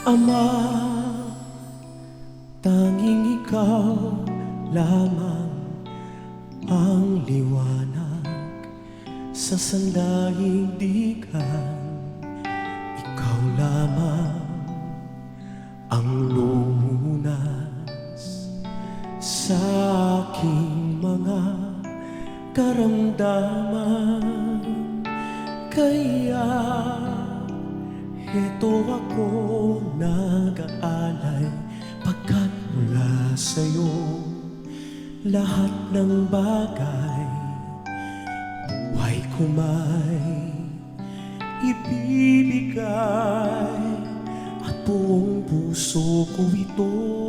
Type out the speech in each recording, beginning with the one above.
Ama, tanging ikaw lamang ang liwanag sa sandaling dikan. Ikaw lamang ang lunas sa aking mga karamdaman. Kaya Heto ako nag-aalay pagkat mula sa'yo lahat ng bagay Huwag kumay ibibigay at buong puso ko ito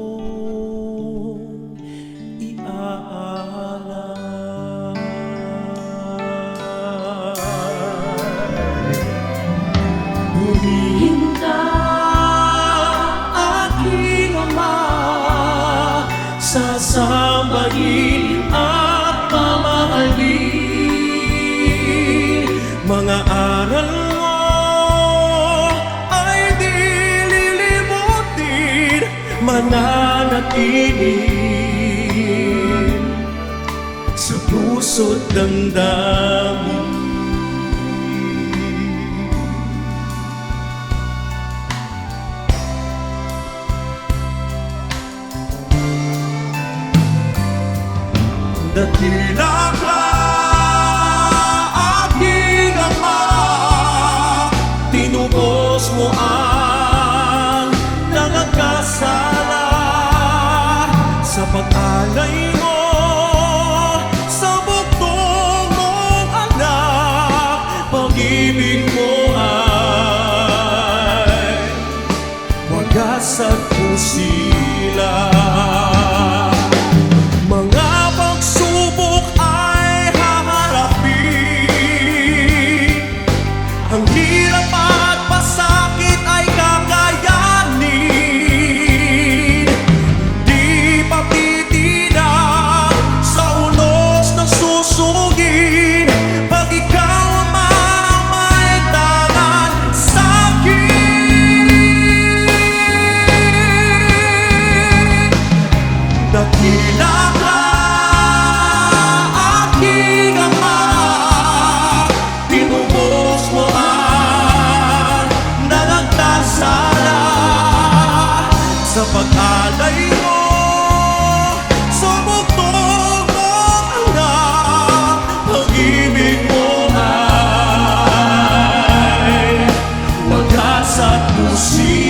sasambahin at mamahalin. Mga aral mo ay di lilimutin, mananatili sa puso't damdamin. Dakila ka, aking ama Tinubos mo ang nangagkasala Sa pag-alay mo sa bugtong mong anak Pag-ibig mo ay wagas at kusila at wagas at kusila